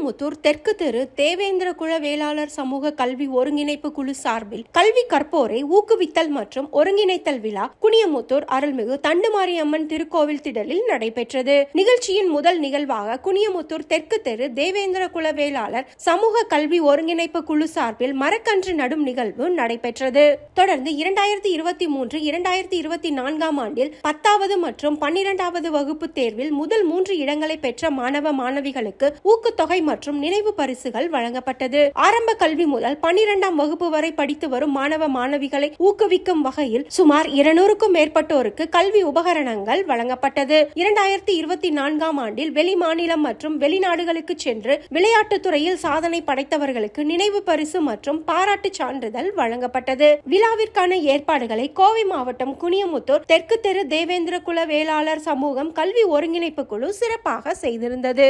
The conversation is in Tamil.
குனியமுத்தூர் தெற்கு தெரு தேவேந்திர குழ வேளாளர் சமூக கல்வி ஒருங்கிணைப்பு குழு சார்பில் கல்வி கற்போரை ஊக்குவித்தல் மற்றும் ஒருங்கிணைத்தல் விழா குனியமுத்தூர் அருள்மிகு தண்டுமாரியம்மன் திருக்கோவில் திடலில் நடைபெற்றது. நிகழ்ச்சியின் முதல் நிகழ்வாக குனியமுத்தூர் தெற்கு தெரு தேவேந்திர குல வேளாளர் சமூக கல்வி ஒருங்கிணைப்பு குழு சார்பில் மரக்கன்று நடும் நிகழ்வு நடைபெற்றது. தொடர்ந்து இரண்டாயிரத்தி இருபத்தி மூன்று இரண்டாயிரத்தி இருபத்தி நான்காம் ஆண்டில் பத்தாவது மற்றும் பன்னிரெண்டாவது வகுப்பு தேர்வில் முதல் மூன்று இடங்களை பெற்ற மாணவ மாணவிகளுக்கு ஊக்கத்தொகை மற்றும் நினைவு பரிசுகள் வழங்கப்பட்டது. ஆரம்ப கல்வி முதல் பனிரெண்டாம் வகுப்பு வரை படித்து வரும் மாணவ மாணவிகளை ஊக்குவிக்கும் வகையில் சுமார் இருநூறுக்கும் மேற்பட்டோருக்கு கல்வி உபகரணங்கள் வழங்கப்பட்டது. இரண்டாயிரத்தி இருபத்தி நான்காம் ஆண்டில் வெளி மாநிலம் மற்றும் வெளிநாடுகளுக்கு சென்று விளையாட்டுத் துறையில் சாதனை படைத்தவர்களுக்கு நினைவு பரிசு மற்றும் பாராட்டு சான்றிதழ் வழங்கப்பட்டது. விழாவிற்கான ஏற்பாடுகளை கோவை மாவட்டம் குனியமுத்தூர் தெற்கு தெரு தேவேந்திர குல வேளாளர் சமூகம் கல்வி ஒருங்கிணைப்பு குழு சிறப்பாக செய்திருந்தது.